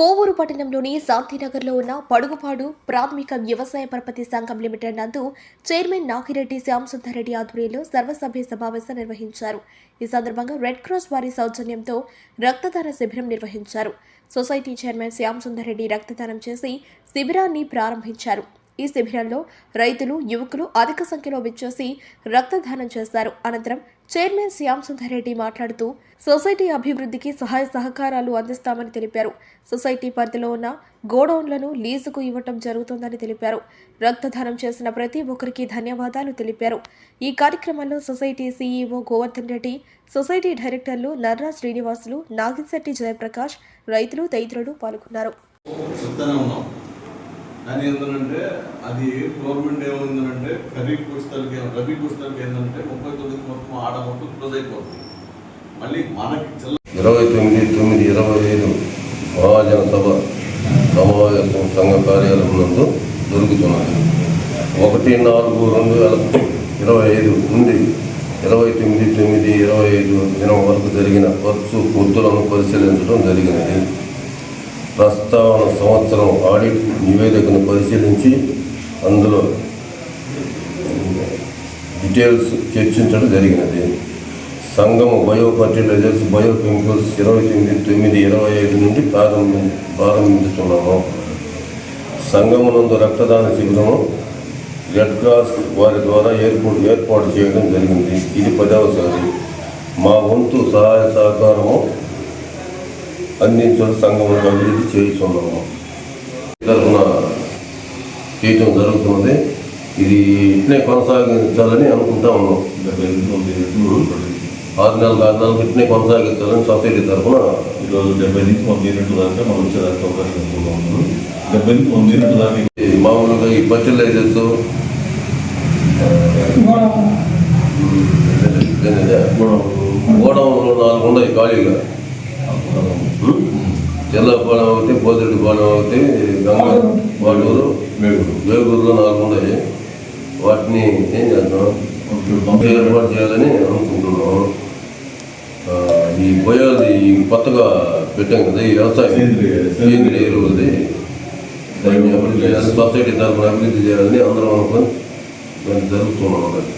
పట్టణంలోని శాంతినగర్లో ఉన్న పడుగుపాడు ప్రాథమిక వ్యవసాయ పరపతి సంఘం లిమిటెడ్ నందు చైర్మన్ నాగిరెడ్డి శ్యాంసుందర్రెడ్డి ఆధ్వర్యంలో సర్వసభ్య సమావేశం నిర్వహించారు. ఈ సందర్భంగా రెడ్ క్రాస్ వారి సౌజన్యంతో రక్తదాన శిబిరం నిర్వహించారు. సొసైటీ చైర్మన్ శ్యాంసుందర్ రెడ్డి రక్తదానం చేసి శిబిరాన్ని ప్రారంభించారు. ఈ శిబిరంలో రైతులు యువకులు అధిక సంఖ్యలో విచ్చేసి రక్తదానం చేశారు. అనంతరం చైర్మన్ శ్యామ్ సుందర్ రెడ్డి మాట్లాడుతూ సొసైటీ అభివృద్ధికి సహాయ సహకారాలు అందిస్తామని తెలిపారు. సొసైటీ పరిధిలో ఉన్న గోడౌన్లను లీజుకు ఇవ్వటం జరుగుతుందని తెలిపారు. రక్తదానం చేసిన ప్రతి ఒక్కరికి ధన్యవాదాలు తెలిపారు. ఈ కార్యక్రమంలో society CEO Govardhan Reddy society డైరెక్టర్లు నర్రా శ్రీనివాసులు నాగిశెట్టి జయప్రకాష్ రైతులు తదితరులు పాల్గొన్నారు. కానీ ఏంటంటే అది గవర్నమెంట్ ఏమైందంటే ఖరీఫ్ పుస్తకాలకి రబీ పుస్తకాలకి ఏంటంటే ముప్పై తొమ్మిది మొత్తం ఆడ మొత్తం క్లోజ్ అయిపోతుంది. మళ్ళీ మనకి ఇరవై తొమ్మిది తొమ్మిది ఇరవై ఐదు మహాజన సభ సమావేశం సంఘ కార్యాలయం నందు జరుగుతున్నది. ఒకటి నాలుగు రెండు వేల ఇరవై ఐదు నుండి ఇరవై తొమ్మిది తొమ్మిది ఇరవై ఐదు దినం వరకు జరిగిన ఖర్చు పొద్దులను పరిశీలించడం జరిగినది. ప్రస్తావన సంవత్సరం ఆడిట్ నివేదికను పరిశీలించి అందులో డీటెయిల్స్ చర్చించడం జరిగినది. సంఘము బయో ఫర్టిలైజర్స్ బయో కెమికల్స్ ఇరవై తొమ్మిది తొమ్మిది ఇరవై ఐదు నుండి ప్రారంభి ప్రారంభించుతున్నాము సంఘమునందు రక్తదాన శిబిరము రెడ్ క్రాస్ వారి ద్వారా ఏర్పాటు ఏర్పాటు చేయడం జరిగింది. ఇది పదవసారి. మా వంతు సహాయ సహకారము అందించడం సంఘమును అభివృద్ధి చేస్తున్నాము తరఫున చేయటం జరుగుతున్నది. ఇది ఇట్లే కొనసాగించాలని అనుకుంటా ఉన్నాం. ఆరు నెలలు ఆరు నెలలు ఇట్లే కొనసాగించాలని సొసైటీ తరఫున ఈరోజు డెబ్బై నుంచి వంద యూనిట్ల దాకా మనం వచ్చేదానికి అవకాశం ఎక్కువగా ఉంది డెబ్బై నుంచి వంద యూనిట్ల దాకా మామూలుగా ఈ ఫర్టిలైజర్స్ గోడౌన్లో నాలుగు ఉన్నాయి ఖాళీగా. జిల్లాపాలెం ఒకటి పోతిరెడ్డిపాలెం ఒకటి గంగా వాడూరు వేగూరులో నాలుగు ఉన్నాయి. వాటిని ఏం చేద్దాం? ఏర్పాటు చేయాలని అనుకుంటున్నాం ఆ, ఈ బయోది ఈ కొత్తగా పెట్టాం కదా ఈ వ్యవసాయం. సేంద్రియ ఎరువులది. దాన్ని అభివృద్ధి చేయాలి సొసైటీ తరఫున అభివృద్ధి చేయాలని అందరం అనుకొని దాన్ని జరుగుతున్నాం అన్నది